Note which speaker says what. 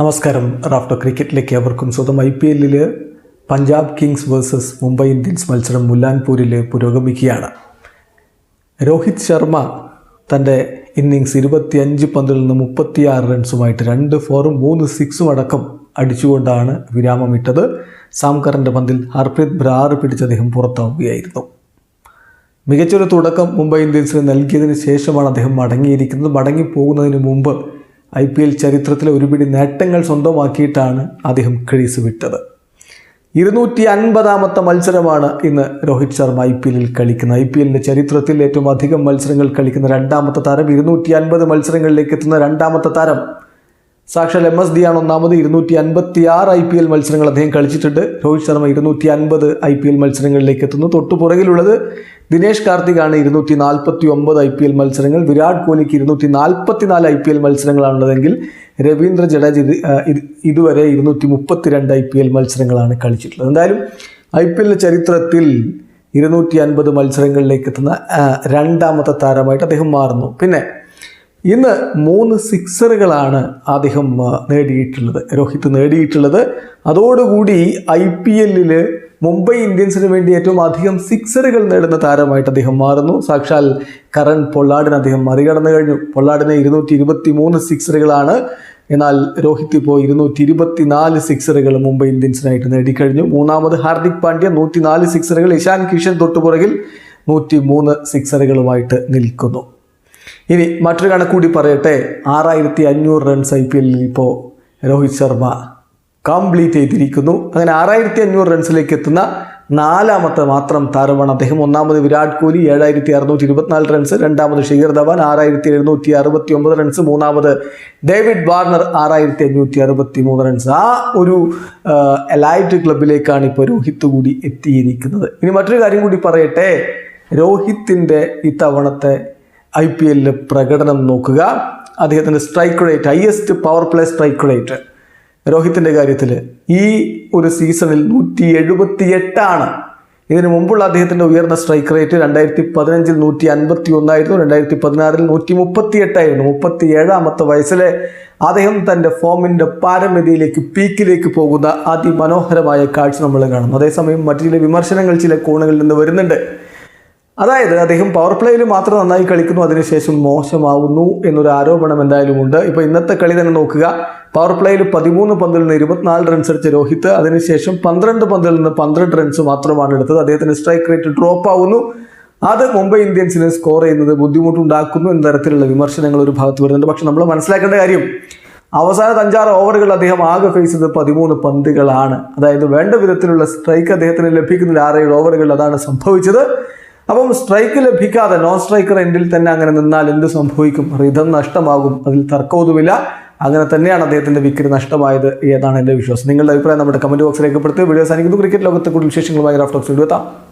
Speaker 1: നമസ്കാരം. റാഫ്റ്റർ ക്രിക്കറ്റിലേക്ക് അവർക്കും സ്വന്തം I P Punjab Kings versus Mumbai Indians മത്സരം മുല്ലാൻപൂരിൽ പുരോഗമിക്കുകയാണ്. രോഹിത് ശർമ്മ തന്റെ ഇന്നിങ്സ് ഇരുപത്തിയഞ്ച് പന്തിൽ നിന്ന് മുപ്പത്തിയാറ് റൺസുമായിട്ട് രണ്ട് ഫോറും മൂന്ന് സിക്സും അടക്കം അടിച്ചുകൊണ്ടാണ് വിരാമമിട്ടത്. സാംകറിന്റെ പന്തിൽ ഹർപ്രീത് ബ്രാറ് പിടിച്ച് അദ്ദേഹം പുറത്താവുകയായിരുന്നു. മികച്ചൊരു തുടക്കം മുംബൈ ഇന്ത്യൻസിന് നൽകിയതിന് ശേഷമാണ് അദ്ദേഹം മടങ്ങിയിരിക്കുന്നത്. മടങ്ങിപ്പോകുന്നതിന് മുമ്പ് ഐ പി എൽ ചരിത്രത്തിലെ ഒരുപിടി നേട്ടങ്ങൾ സ്വന്തമാക്കിയിട്ടാണ് അദ്ദേഹം ക്രീസ് വിട്ടത്. ഇരുന്നൂറ്റി അൻപതാമത്തെ മത്സരമാണ് ഇന്ന് രോഹിത് ശർമ്മ ഐ പി എല്ലിൽ കളിക്കുന്നത്. ഐ പി എല്ലിന്റെ ചരിത്രത്തിൽ ഏറ്റവും അധികം മത്സരങ്ങൾ കളിക്കുന്ന രണ്ടാമത്തെ താരം ഇരുന്നൂറ്റി അൻപത് മത്സരങ്ങളിലേക്ക് എത്തുന്ന രണ്ടാമത്തെ താരം സാക്ഷാൽ എം എസ് ഡി ആണ് ഒന്നാമത് ഇരുന്നൂറ്റി അൻപത്തി ആറ് ഐ പി എൽ മത്സരങ്ങൾ അദ്ദേഹം കളിച്ചിട്ടുണ്ട്. രോഹിത് ശർമ്മ ഇരുന്നൂറ്റി അൻപത് ഐ പി എൽ മത്സരങ്ങളിലേക്ക് എത്തുന്നു. തൊട്ടു പുറകിലുള്ളത് ദിനേഷ് കാർത്തികാണ് ഇരുന്നൂറ്റി നാൽപ്പത്തി ഒമ്പത് ഐ പി എൽ മത്സരങ്ങൾ. വിരാട് കോഹ്ലിക്ക് ഇരുന്നൂറ്റി നാൽപ്പത്തി നാല് ഐ പി എൽ മത്സരങ്ങളാണുള്ളതെങ്കിൽ രവീന്ദ്ര ജഡേജ് ഇത് ഇതുവരെ ഇരുന്നൂറ്റി മുപ്പത്തി രണ്ട് ഐ പി എൽ മത്സരങ്ങളാണ് കളിച്ചിട്ടുള്ളത്. എന്തായാലും ഐ പി എല്ലിന്റെ ചരിത്രത്തിൽ ഇരുന്നൂറ്റി അൻപത് മത്സരങ്ങളിലേക്ക് എത്തുന്ന രണ്ടാമത്തെ താരമായിട്ട് അദ്ദേഹം മാറുന്നു. പിന്നെ ഇന്ന് മൂന്ന് സിക്സറുകളാണ് അദ്ദേഹം നേടിയിട്ടുള്ളത്. രോഹിത് നേടിയിട്ടുള്ളത്. അതോടുകൂടി ഐ പി എല്ലിൽ മുംബൈ ഇന്ത്യൻസിന് വേണ്ടി ഏറ്റവും അധികം സിക്സറുകൾ നേടുന്ന താരമായിട്ട് അദ്ദേഹം മാറുന്നു. സാക്ഷാൽ കരൺ പൊള്ളാടിനെ അദ്ദേഹം മറികടന്നു കഴിഞ്ഞു. പൊള്ളാടിന് ഇരുന്നൂറ്റി ഇരുപത്തി മൂന്ന് സിക്സറുകളാണ്. എന്നാൽ രോഹിത് ഇപ്പോൾ ഇരുന്നൂറ്റി ഇരുപത്തി നാല് സിക്സറുകൾ മുംബൈ ഇന്ത്യൻസിനായിട്ട് നേടിക്കഴിഞ്ഞു. മൂന്നാമത് ഹാർദിക് പാണ്ഡ്യ നൂറ്റി നാല് സിക്സറുകൾ. ഇഷാൻ കിഷൻ തൊട്ടുപുറകിൽ നൂറ്റി മൂന്ന് സിക്സറുകളുമായിട്ട് നിൽക്കുന്നു. ഇനി മറ്റൊരു കണക്കൂടി പറയട്ടെ. ആറായിരത്തി അഞ്ഞൂറ് റൺസ് ഐ പി എല്ലിൽ ഇപ്പോൾ രോഹിത് ശർമ്മ കംപ്ലീറ്റ് ചെയ്തിരിക്കുന്നു. അങ്ങനെ ആറായിരത്തി അഞ്ഞൂറ് റൺസിലേക്ക് എത്തുന്ന നാലാമത്തെ മാത്രം താരമാണ് അദ്ദേഹം. ഒന്നാമത് വിരാട് കോഹ്ലി ഏഴായിരത്തി അറുന്നൂറ്റി ഇരുപത്തിനാല് റൺസ് രണ്ടാമത് ഷിഖർ ധവാൻ ആറായിരത്തി എഴുന്നൂറ്റി അറുപത്തി ഒമ്പത് റൺസ് മൂന്നാമത് ഡേവിഡ് വാർണർ ആറായിരത്തി അഞ്ഞൂറ്റി അറുപത്തി മൂന്ന് റൺസ് ആ ഒരു എലൈറ്റ് ക്ലബിലേക്കാണ് ഇപ്പോൾ രോഹിത് കൂടി എത്തിയിരിക്കുന്നത്. ഇനി മറ്റൊരു കാര്യം കൂടി പറയട്ടെ. രോഹിത്തിന്റെ ഇത്തവണത്തെ ഐ പി എല്ലിലെ പ്രകടനം നോക്കുക. അദ്ദേഹത്തിന്റെ strike rate highest power play strike rate രോഹിത്തിന്റെ കാര്യത്തിൽ ഈ ഒരു സീസണിൽ നൂറ്റി എഴുപത്തി എട്ടാണ് ഇതിനു മുമ്പുള്ള അദ്ദേഹത്തിന്റെ ഉയർന്ന സ്ട്രൈക്ക് റേറ്റ് രണ്ടായിരത്തി പതിനഞ്ചിൽ നൂറ്റി അൻപത്തി ഒന്നായിരുന്നു രണ്ടായിരത്തി പതിനാറിൽ നൂറ്റി മുപ്പത്തി എട്ടായിരുന്നു മുപ്പത്തി ഏഴാമത്തെ വയസ്സിലെ അദ്ദേഹം തന്റെ ഫോമിന്റെ പാരമ്യതയിലേക്ക് പീക്കിലേക്ക് പോകുന്ന അതിമനോഹരമായ കാഴ്ച നമ്മൾ കാണുന്നു. അതേസമയം മറ്റു ചില വിമർശനങ്ങൾ ചില കോണുകളിൽ നിന്ന് വരുന്നുണ്ട്. അതായത് അദ്ദേഹം പവർ പ്ലേയിൽ മാത്രം നന്നായി കളിക്കുന്നു അതിനുശേഷം മോശമാവുന്നു എന്നൊരു ആരോപണം എന്തായാലും ഉണ്ട്. ഇപ്പോൾ ഇന്നത്തെ കളി തന്നെ നോക്കുക. പവർ പ്ലേയിൽ പതിമൂന്ന് പന്തിൽ നിന്ന് ഇരുപത്തിനാല് റൺസ് അടിച്ച രോഹിത് അതിനുശേഷം പന്ത്രണ്ട് പന്തിൽ നിന്ന് പന്ത്രണ്ട് റൺസ് മാത്രമാണ് എടുത്തത്. അദ്ദേഹത്തിന് സ്ട്രൈക്ക് റേറ്റ് ഡ്രോപ്പ് ആവുന്നു. അത് മുംബൈ ഇന്ത്യൻസിന് സ്കോർ ചെയ്യുന്നത് ബുദ്ധിമുട്ടുണ്ടാക്കുന്നു എന്ന തരത്തിലുള്ള വിമർശനങ്ങൾ ഒരു ഭാഗത്ത് വരുന്നുണ്ട്. പക്ഷെ നമ്മൾ മനസ്സിലാക്കേണ്ട കാര്യം അവസാനത്തെ അഞ്ചാറ് ഓവറുകൾ അദ്ദേഹം ആകെ ഫേസ് ചെയ്തത് പതിമൂന്ന് പന്തുകളാണ്. അതായത് വേണ്ട വിധത്തിലുള്ള സ്ട്രൈക്ക് അദ്ദേഹത്തിന് ലഭിക്കുന്നില്ല ആറേഴ് ഓവറുകൾ അതാണ് സംഭവിച്ചത്. അപ്പം സ്ട്രൈക്ക് ലഭിക്കാതെ നോൺ സ്ട്രൈക്കർ എൻഡിൽ തന്നെ അങ്ങനെ നിന്നാൽ എന്ത് സംഭവിക്കും? റിതം നഷ്ടമാകും. അതിൽ തർക്കവുമില്ല അങ്ങനെ തന്നെയാണ് അദ്ദേഹത്തിന്റെ വിക്കറ്റ് നഷ്ടമായത് ഏതാണ് എന്റെ വിശ്വാസം? നിങ്ങളുടെ അഭിപ്രായം നമ്മുടെ കമന്റ് ബോക്സിൽ രേഖപ്പെടുത്തി. വീഡിയോ സാധിക്കുന്നു ക്രിക്കറ്റ് ലോകത്തെ കൂടുതൽ വിശേഷങ്ങളുമായി റാഫ്റ്റോക്സ് എത്താം.